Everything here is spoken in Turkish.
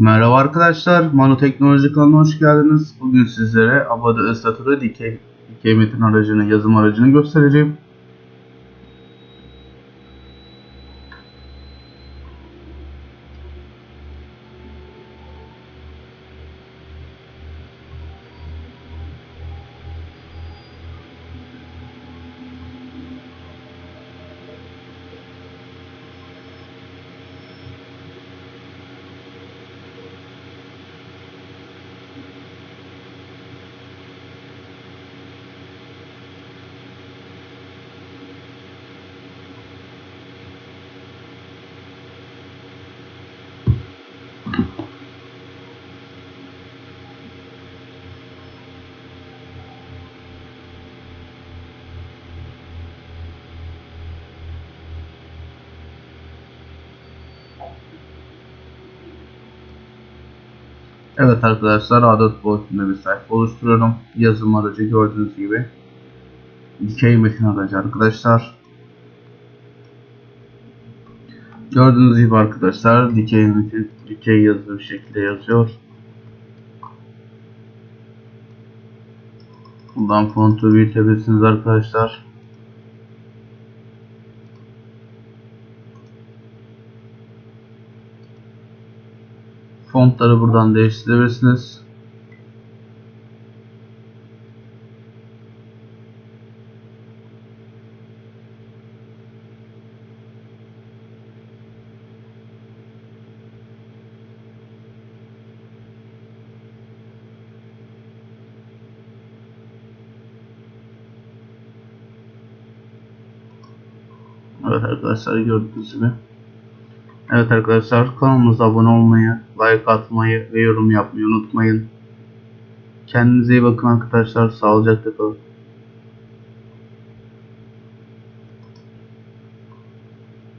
Merhaba arkadaşlar, Manu Teknoloji kanalına hoş geldiniz. Bugün sizlere Abada ıslatırı dikey, dikey metin aracını, yazım aracını göstereceğim. Evet arkadaşlar, A4 boyutunda bir sayfa oluşturuyorum. Yazım aracı gördüğünüz gibi. Dikey metin aracı arkadaşlar. Gördüğünüz gibi arkadaşlar, dikey metin, dikey yazılı şekilde yazıyor. Buradan fontu büyütebilirsiniz arkadaşlar. Fontları buradan değiştirebilirsiniz. Evet arkadaşlar gördüğünüz gibi. Evet arkadaşlar kanalımıza abone olmayı, like atmayı ve yorum yapmayı unutmayın. Kendinize iyi bakın arkadaşlar. Sağlıcakla kalın.